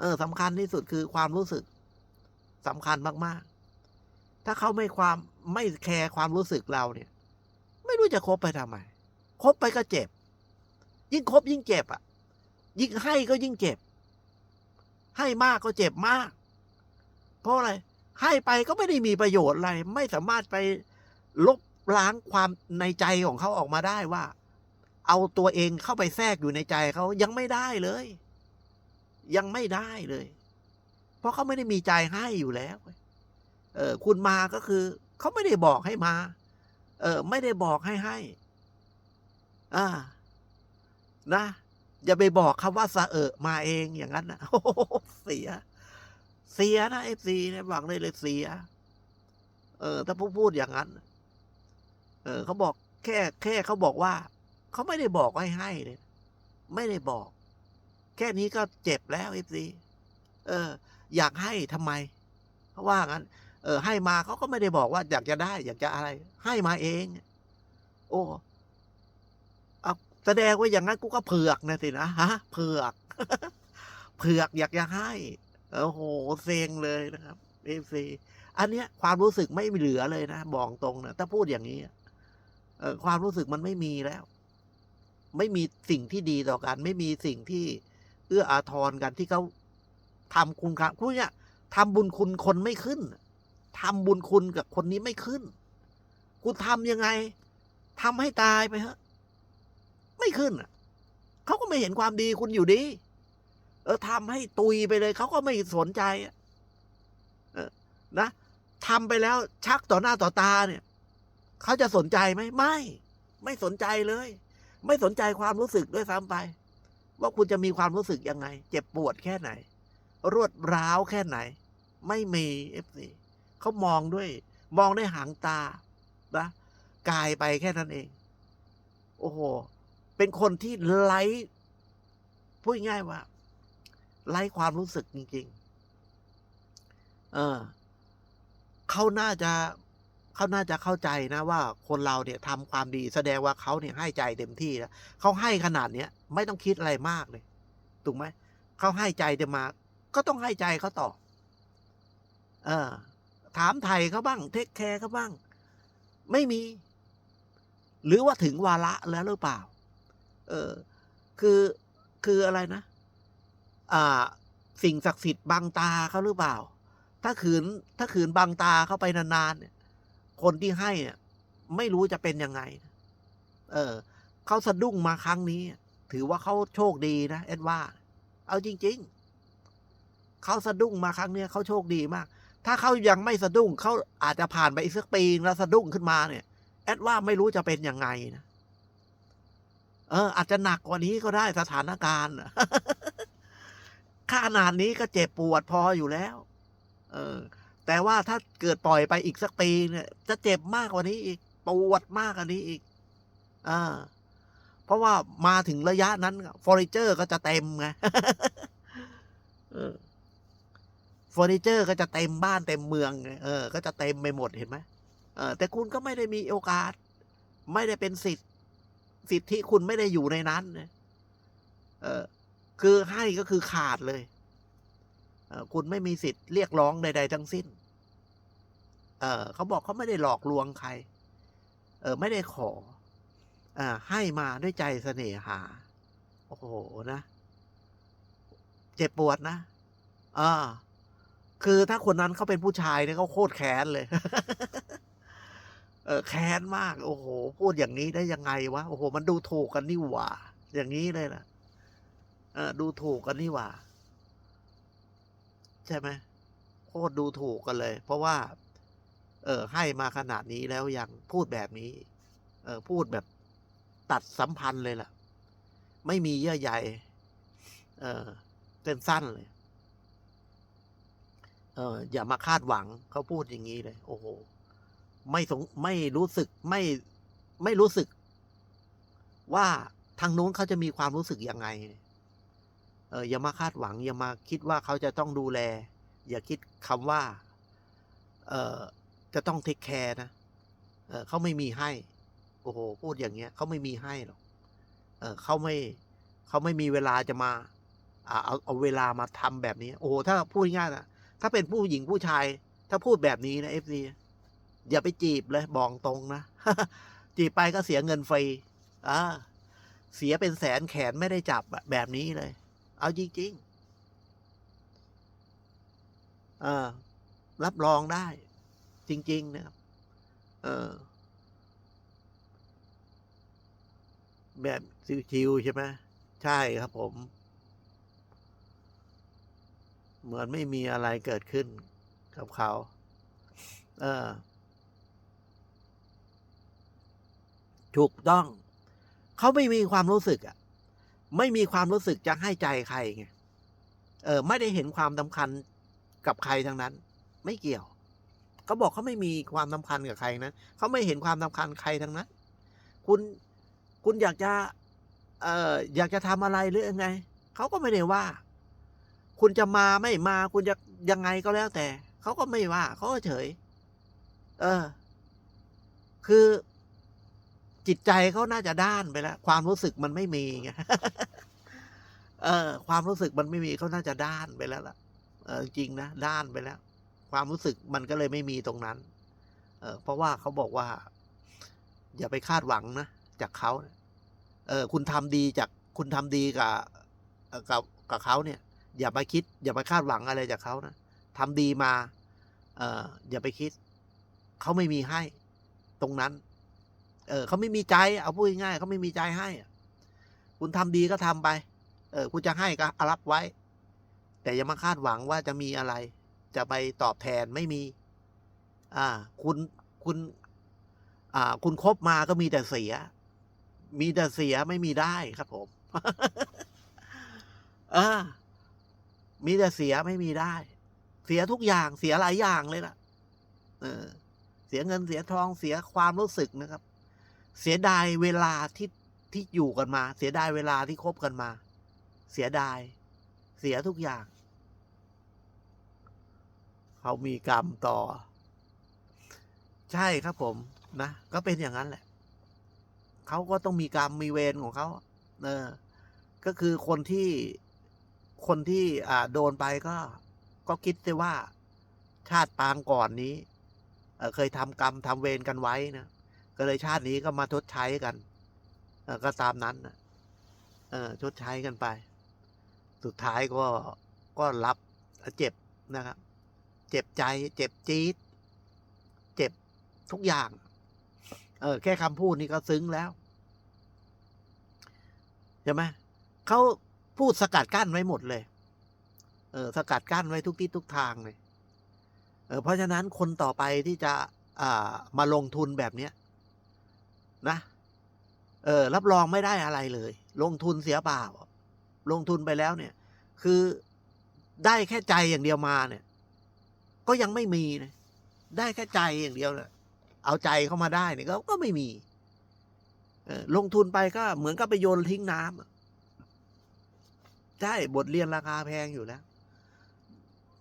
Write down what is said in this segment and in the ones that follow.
เออสำคัญที่สุดคือความรู้สึกสำคัญมาก ๆ ถ้าเขาไม่ความไม่แคร์ความรู้สึกเราเนี่ย ไม่รู้จะคบไปทำไมคบไปก็เจ็บ ยิ่งคบยิ่งเจ็บอะ ยิ่งให้ก็ยิ่งเจ็บ ให้มากก็เจ็บมาก เพราะอะไร ให้ไปก็ไม่ได้มีประโยชน์อะไร ไม่สามารถไปลบล้างความในใจของเขาออกมาได้ว่า เอาตัวเองเข้าไปแทรกอยู่ในใจเขายังไม่ได้เลย ยังไม่ได้เลย เพราะเขาไม่ได้มีใจให้อยู่แล้ว เออ คุณมาก็คือ เขาไม่ได้บอกให้มา เออ ไม่ได้บอกให้ให้ อ่า นะอย่าไปบอกคำว่าสะเอะมาเองอย่างนั้นนะโอ้เสีย เสียนะเอฟซีเนี่ยบอกเลยเลยเสีย เออ ถ้าพูดพูดอย่างนั้น เออเขาบอกแค่ แค่เขาบอกว่า เขาไม่ได้บอกให้ให้เลย ไม่ได้บอก แค่นี้ก็เจ็บแล้วเอฟซีเออ อยากให้ทำไม เพราะว่างั้น เออ ให้มาเขาก็ไม่ได้บอกว่า อยากจะได้ อยากจะอะไร ให้มาเอง โอ้เอาแสดงว่าอย่างนั้นกูก็เผือกนะสินะฮะเผือก เผือกอยากจะให้โอ้โหเซ็งเลยนะครับเอฟซีอันเนี้ยความรู้สึกไม่เหลือเลยนะบอกตรงนะถ้าพูดอย่างนี้เออความรู้สึกมันไม่มีแล้ว ไม่มีสิ่งที่ดีต่อกัน ไม่มีสิ่งที่ เอื้ออาทรกันที่เขาทำคุณครับคุณเนี่ยทำบุญคุณคนไม่ขึ้นทำบุญคุณกับคนนี้ไม่ขึ้น คุณทำยังไงทำให้ตายไปเถอะไม่ขึ้นเขาก็ไม่เห็นความดีคุณอยู่ดี เออทำให้ตุยไปเลย เขาก็ไม่สนใจเออนะทำไปแล้วชักต่อหน้าต่อตาเนี่ยเขาจะสนใจไหมไม่ ไม่สนใจเลย ไม่สนใจความรู้สึกด้วยซ้ำไป ว่าคุณจะมีความรู้สึกยังไง เจ็บปวดแค่ไหน รวดร้าวแค่ไหน ไม่มีเอฟซีเขามองด้วย มองด้วยหางตานะกายไปแค่นั้นเอง โอ้โห เป็นคนที่ไร้พูดง่ายว่าไร้ความรู้สึกจริง ๆ เออเขาน่าจะ เขาน่าจะเข้าใจนะว่าคนเราเนี่ยทำความดีแสดงว่าเขาเนี่ยให้ใจเต็มที่แล้วเขาให้ขนาดเนี้ยไม่ต้องคิดอะไรมากเลย ถูกไหมเขาให้ใจเต็มมา ก็ต้องให้ใจเขาต่อ เออ ถามไทยเขาบ้าง เทคแคร์เขาบ้าง ไม่มี หรือว่าถึงวาระแล้วหรือเปล่า เออ คือคืออะไรนะ อ่า สิ่งศักดิ์สิทธิ์บังตาเขาหรือเปล่า ถ้าขืน ถ้าขืนบังตาเข้าไปนานๆเนี่ย คนที่ให้เนี่ยไม่รู้จะเป็นยังไง เออเขาสะดุ้งมาครั้งนี้ ถือว่าเขาโชคดีนะเอ็ดว่า เอาจริง ๆ เขาสะดุ้งมาครั้งเนี้ยเขาโชคดีมาก ถ้าเขายังไม่สะดุ้งเขาอาจจะผ่านไปอีกสักปีแล้วสะดุ้งขึ้นมาเนี่ยแอดว่าไม่รู้จะเป็นยังไงนะ เออ อาจจะหนักกว่านี้ก็ได้สถานการณ์ขนาดนี้ก็เจ็บปวดพออยู่แล้ว เออ แต่ว่าถ้าเกิดปล่อยไปอีกสักปีเนี่ย จะเจ็บมากกว่านี้อีกปวดมากกว่านี้อีกอ่าเพราะว่ามาถึงระยะนั้นเฟอร์นิเจอร์ก็จะเต็มไงเฟอร์นิเจอร์ก็จะเต็มบ้านเต็มเมืองเออ ก็จะเต็มไปหมดเห็นไหมเออแต่คุณก็ไม่ได้มีโอกาส ไม่ได้เป็นสิทธิสิทธิคุณไม่ได้อยู่ในนั้นเออคือให้ก็คือขาดเลยเออคุณไม่มีสิทธิ์เรียกร้องใด ๆ ทั้งสิ้น เออเขาบอกเขาไม่ได้หลอกลวงใคร เออไม่ได้ขออ่าให้มาด้วยใจเสน่หา โอ้โหนะ เจ็บปวดนะอ่าคือถ้าคนนั้นเขาเป็นผู้ชายเนี่ยเขาโคตรแค้นเลย เออแค้นมาก โอ้โห พูดอย่างนี้ได้ยังไงวะ โอ้โห มันดูถูกกันนี่หว่า อย่างนี้เลยนะเออดูถูกกันนี่หว่า ใช่ไหมโคตรดูถูกกันเลย เพราะว่า เออให้มาขนาดนี้แล้วยังพูดแบบนี้ เออพูดแบบตัดสัมพันธ์เลยล่ะ ไม่มีเยื่อใยเออเป็นสั้นเลย เอออย่ามาคาดหวังเขาพูดอย่างนี้เลย โอ้โหไม่สงไม่รู้สึกไม่ไม่รู้สึก ว่าทางนู้นเขาจะมีความรู้สึกยังไง เอออย่ามาคาดหวัง อย่ามาคิดว่าเขาจะต้องดูแล อย่าคิดคำว่า เออ จะต้องเทคแคร์นะเออเขาไม่มีให้ โอ้โห พูดอย่างเงี้ยเขาไม่มีให้หรอกเออเขาไม่เขาไม่มีเวลาจะมาอ่าเอาเอาเวลามาทำแบบนี้ โอ้โห ถ้าพูดง่ายนะถ้าเป็นผู้หญิงผู้ชาย ถ้าพูดแบบนี้นะเอฟซีอย่าไปจีบเลยบอกตรงนะ จีบไปก็เสียเงินฟรีอ่าเสียเป็นแสนแขนไม่ได้จับแบบนี้เลย เอาจริงๆเออรับรองได้ จริง ๆ นะครับ เออ แบบชิวๆใช่ไหมใช่ครับผม เหมือนไม่มีอะไรเกิดขึ้นกับเขา เออ ถูกต้อง เขาไม่มีความรู้สึกอะไม่มีความรู้สึกจะให้ใจใครไง เออ ไม่ได้เห็นความสำคัญกับใครทั้งนั้น ไม่เกี่ยว เขาบอกเขาไม่มีความสำคัญกับใครนะเขาไม่เห็นความสำคัญใครทั้งนั้นคุณคุณอยากจะเอ่ออยากจะทำอะไรหรือยังไงเขาก็ไม่ได้ว่า คุณจะมาไม่มา คุณจะยังไงก็แล้วแต่เขาก็ไม่ว่าเขาก็เฉย เออ คือจิตใจเขาน่าจะด้านไปแล้ว ความรู้สึกมันไม่มีไงเออ ความรู้สึกมันไม่มีเขาน่าจะด้านไปแล้วล่ะเออจริงนะด้านไปแล้ว ความรู้สึกมันก็เลยไม่มีตรงนั้น เออเพราะว่าเขาบอกว่า อย่าไปคาดหวังนะจากเขาเออคุณทำดีจากคุณทำดีกับกับกับเขาเนี่ย อย่าไปคิด อย่าไปคาดหวังอะไรจากเขานะทำดีมา เอออย่าไปคิด เขาไม่มีให้ตรงนั้น เออเขาไม่มีใจ เอาพูดง่ายๆเขาไม่มีใจให้คุณทำดีก็ทำไป เออคุณจะให้ก็รับไว้ แต่อย่ามาคาดหวังว่าจะมีอะไร จะไปตอบแทนไม่มี อ่า คุณคุณ อ่า คุณคบมาก็มีแต่เสีย มีแต่เสียไม่มีได้ครับผมเออมีแต่เสียไม่มีได้ เสียทุกอย่างเสียหลายอย่างเลยล่ะ เออ เสียเงินเสียทองเสียความรู้สึกนะครับ เสียดายเวลาที่ที่อยู่กันมา เสียดายเวลาที่คบกันมา เสียดาย เสียทุกอย่าง เขามีกรรมต่อ ใช่ครับผมนะก็เป็นอย่างนั้นแหละเขาก็ต้องมีกรรมมีเวรของเขาเออ ก็คือคนที่คนที่อ่าโดนไปก็ ก็คิดได้ว่า ชาติปางก่อนนี้เเคยทำกรรมทำเวรกันไว้นะก็เลยชาตินี้ก็มาทดใช้กันก็ตามนั้นเออชดใช้กันไป สุดท้ายก็ก็รับเจ็บนะครับ เจ็บใจ เจ็บจี๊ด เจ็บทุกอย่าง เออ แค่คำพูดนี่ก็ซึ้งแล้วใช่ไหมเขาพูดสกัดกั้นไว้หมดเลย เออ สกัดกั้นไว้ทุกที่ทุกทางเลย เออ เพราะฉะนั้นคนต่อไปที่จะ อ่า มาลงทุนแบบเนี้ยนะ เออ รับรองไม่ได้อะไรเลย ลงทุนเสียเปล่า ลงทุนไปแล้วเนี่ย คือได้แค่ใจอย่างเดียวมาเนี่ย ก็ยังไม่มีนะได้แค่ใจอย่างเดียวนี่ยเอาใจเข้ามาได้เนี่ยก็ก็ไม่มีลงทุนไปก็เหมือนกับไปโยนทิ้งน้ำใช่บทเรียนราคาแพงอยู่แล้ว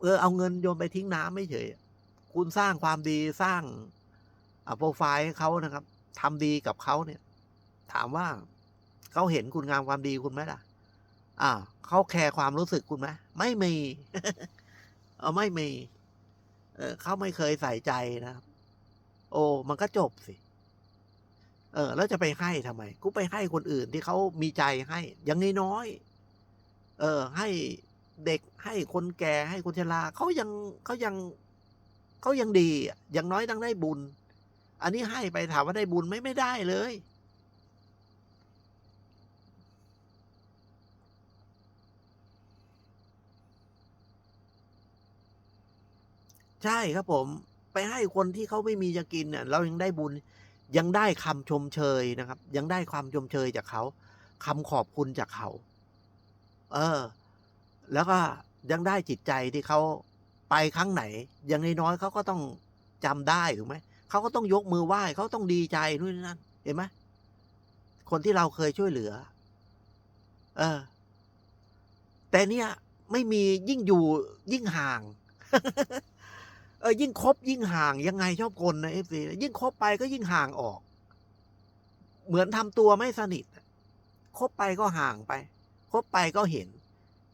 เออเอาเงินโยนไปทิ้งน้ำไม่เฉย คุณสร้างความดีสร้างโปรไฟล์ให้เขานะครับทำดีกับเขาเนี่ย ถามว่าเขาเห็นคุณงามความดีคุณไหมล่ะ อ่าเขาแคร์ความรู้สึกคุณไหมไม่มี เออไม่มี เออเขาไม่เคยใส่ใจนะครับ โอ้มันก็จบสิ เออ แล้วจะไปให้ทำไม กูไปให้คนอื่นที่เขามีใจให้อยังน้อยเออ ให้เด็กให้คนแก่ให้คนชราเขายังเขายังเขายังดีอย่างน้อยต้องได้บุญ อันนี้ให้ไปถามว่าได้บุญไหม่ไม่ได้เลย ใช่ครับผมไปให้คนที่เขาไม่มีจะกินเนี่ยเรายังได้บุญยังได้คำชมเชยนะครับ ยังได้ความชมเชยจากเขาคำขอบคุณจากเขา เออ แล้วก็ยังได้จิตใจที่เขาไปครั้งไหนอย่างน้อยๆเขาก็ต้องจำได้ถูกไหมเขาก็ต้องยกมือไหว้เขาต้องดีใจนู่นนนั่น เห็นไหมคนที่เราเคยช่วยเหลือ เออ แต่เนี่ย ไม่มียิ่งอยู่ยิ่งห่าง เออยิ่งคบยิ่งห่างยังไงชอบกลนะเอฟซียิ่งคบไปก็ยิ่งห่างออก เหมือนทำตัวไม่สนิทคบไปก็ห่างไปคบไปก็เห็น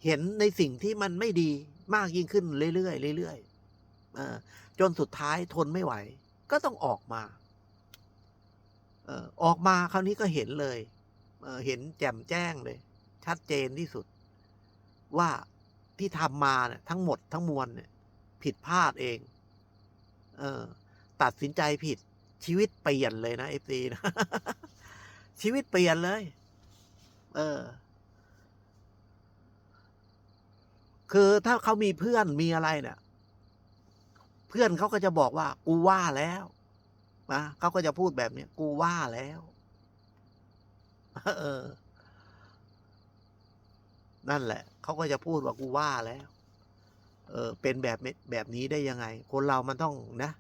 เห็นในสิ่งที่มันไม่ดีมากยิ่งขึ้นเรื่อยๆเรื่อยๆเออจนสุดท้ายทนไม่ไหว ก็ต้องออกมาเออออกมาคราวนี้ก็เห็นเลยเออเห็นแจ่มแจ้งเลย ชัดเจนที่สุด ว่าที่ทำมาเนี่ยทั้งหมดทั้งมวลเนี่ยผิดพลาดเอง เออ ตัดสินใจผิด ชีวิตเปลี่ยนเลยนะเอฟซีนะชีวิตเปลี่ยนเลย เออ คือถ้าเขามีเพื่อนมีอะไรเนี่ย เพื่อนเขาก็จะบอกว่า กูว่าแล้วนะเขาก็จะพูดแบบเนี้ยกูว่าแล้วเออ นั่นแหละ เขาก็จะพูดว่ากูว่าแล้ว เออเป็นแบบแบบนี้ได้ยังไง คนเรามันต้องนะ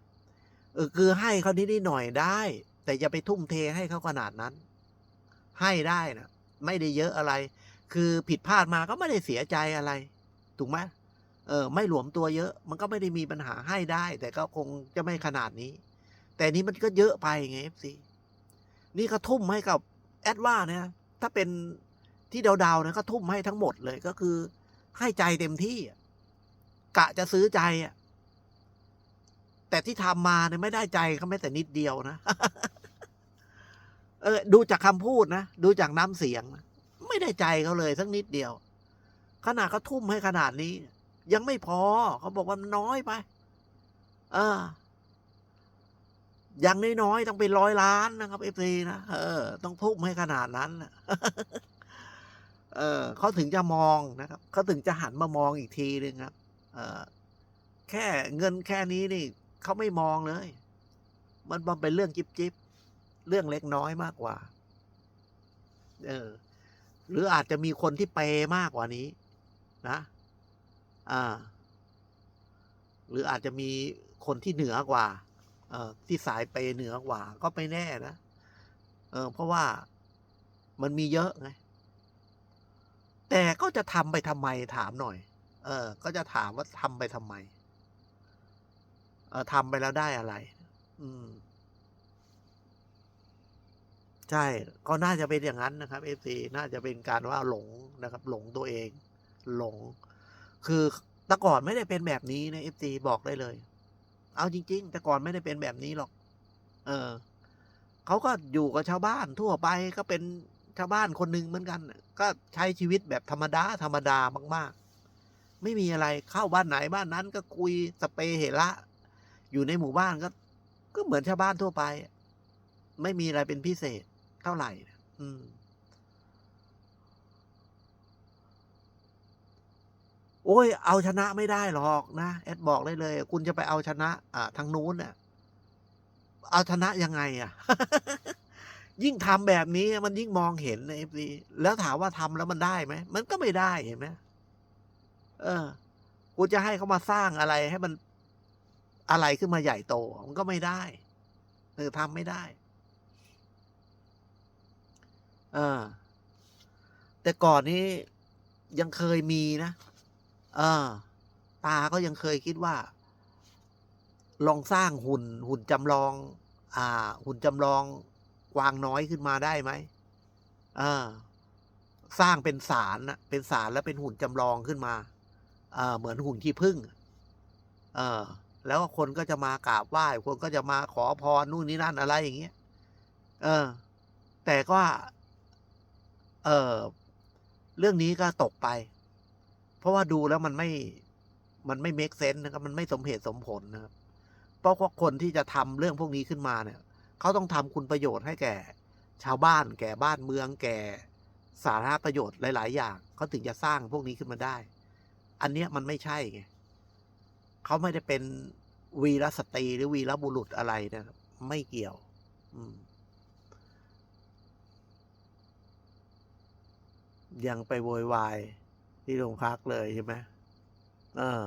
เออคือให้เขานิดหน่อยได้ แต่อย่าไปทุ่มเทให้เขาขนาดนั้น ให้ได้นะไม่ได้เยอะอะไร คือผิดพลาดมาก็ไม่ได้เสียใจอะไร ถูกไหมเออไม่หลวมตัวเยอะ มันก็ไม่ได้มีปัญหาให้ได้ แต่ก็คงจะไม่ขนาดนี้ แต่นี้มันก็เยอะไปไงเอฟซีนี่เขาทุ่มให้กับแอดว่าเนี่ยถ้าเป็นที่ดาวๆนะก็ทุ่มให้ทั้งหมดเลยก็คือให้ใจเต็มที่ กะจะซื้อใจอะ แต่ที่ทำมาเนี่ยไม่ได้ใจเขาแม้แต่นิดเดียวนะ เออ ดูจากคำพูดนะ ดูจากน้ำเสียงนะไม่ได้ใจเขาเลยสักนิดเดียว ขนาดเขาทุ่มให้ขนาดนี้ ยังไม่พอเขาบอกว่าน้อยไป เอออย่างน้อยๆต้องเป็นร้อยล้านนะครับเอฟซีนะเออ ต้องทุ่มให้ขนาดนั้นเออเขาถึงจะมองนะครับเขาถึงจะหันมามองอีกทีนึงครับ แค่เงินแค่นี้นี่เขาไม่มองเลย มันมันเป็นเรื่องจิบจิบเรื่องเล็กน้อยมากกว่า เออ หรืออาจจะมีคนที่เปย์มากกว่านี้ นะ อ่า หรืออาจจะมีคนที่เหนือกว่า เออที่สายเปเหนือกว่า ก็ไม่แน่นะ เออ เพราะว่ามันมีเยอะไง แต่ก็จะทำไปทำไมถามหน่อย เออ ก็จะถามว่าทำไปทำไม เออทำไปแล้วได้อะไร อืม ใช่ ก็น่าจะเป็นอย่างนั้นนะครับเอฟซีน่าจะเป็นการว่าหลงนะครับ หลงตัวเอง หลง คือแต่ก่อนไม่ได้เป็นแบบนี้นะเอฟซีบอกได้เลย เอาจริง ๆ แต่ก่อนไม่ได้เป็นแบบนี้หรอก เออเขาก็อยู่กับชาวบ้านทั่วไปก็เป็นชาวบ้านคนหนึ่งเหมือนกัน ก็ใช้ชีวิตแบบธรรมดาธรรมดามาก ๆ ไม่มีอะไรเข้าบ้านไหนบ้านนั้นก็คุยสเปเหระอยู่ในหมู่บ้านก็ ก็เหมือนชาวบ้านทั่วไป ไม่มีอะไรเป็นพิเศษเท่าไหร่อืมโอ้ย เอาชนะไม่ได้หรอกนะแอดบอกได้เลย คุณจะไปเอาชนะ อ่าทางนู้นเนี่ยเอาชนะยังไงอะ ยิ่งทำแบบนี้มันยิ่งมองเห็นในเอฟซีแล้วถามว่าทำแล้วมันได้ไหมมันก็ไม่ได้เห็นไหม เออกูจะให้เขามาสร้างอะไรให้มันอะไรขึ้นมาใหญ่โต มันก็ไม่ได้เออทำไม่ได้ เออ แต่ก่อนนี้ยังเคยมีนะ เออ ตาก็ยังเคยคิดว่า ลองสร้างหุ่น หุ่นจำลอง อ่า หุ่นจำลองกวางน้อยขึ้นมาได้ไหมเออ สร้างเป็นสารนะเป็นสารแล้วเป็นหุ่นจำลองขึ้นมา เหมือนหุ่นขี้ผึ้งแล้วคนก็จะมากราบไหว้ คนก็จะมาขอพรนู่นนี่นั่นอะไรอย่างเงี้ย เออ แต่ก็ เออเรื่องนี้ก็ตกไป เพราะว่าดูแล้วมันไม่ มันไม่เมคเซน s นะครับ มันไม่สมเหตุสมผลนะครับ เพราะว่าคนที่จะทำเรื่องพวกนี้ขึ้นมาเนี่ย เขาต้องทำคุณประโยชน์ให้แก่ ชาวบ้าน แก่บ้านเมือง แก่สาธารณประโยชน์หลาย ๆ อย่าง เขาถึงจะสร้างพวกนี้ขึ้นมาได้ อันเนี้ยมันไม่ใช่ไงเขาไม่ได้เป็นวีรสตรีหรือวีรบุรุษอะไรนะครับ ไม่เกี่ยว อืมยังไปโวยวายที่โรงพักเลยใช่ไหมเออ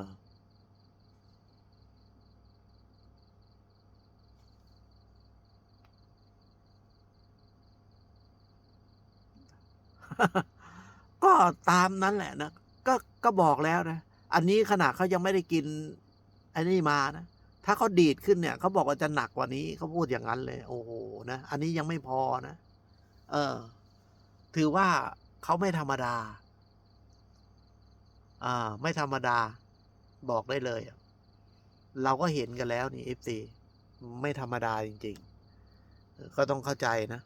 ก็ตามนั้นแหละนะ ก็ก็บอกแล้วนะ อันนี้ขนาดเขายังไม่ได้กินอันนี้มานะ ถ้าเขาดีดขึ้นเนี่ยเขาบอกว่าจะหนักกว่านี้เขาพูดอย่างนั้นเลย โอ้โหนะ อันนี้ยังไม่พอนะ เออ ถือว่าเขาไม่ธรรมดา อ่า ไม่ธรรมดา บอกได้เลย เราก็เห็นกันแล้วนี่ FC ไม่ธรรมดาจริง ๆ ก็ต้องเข้าใจนะ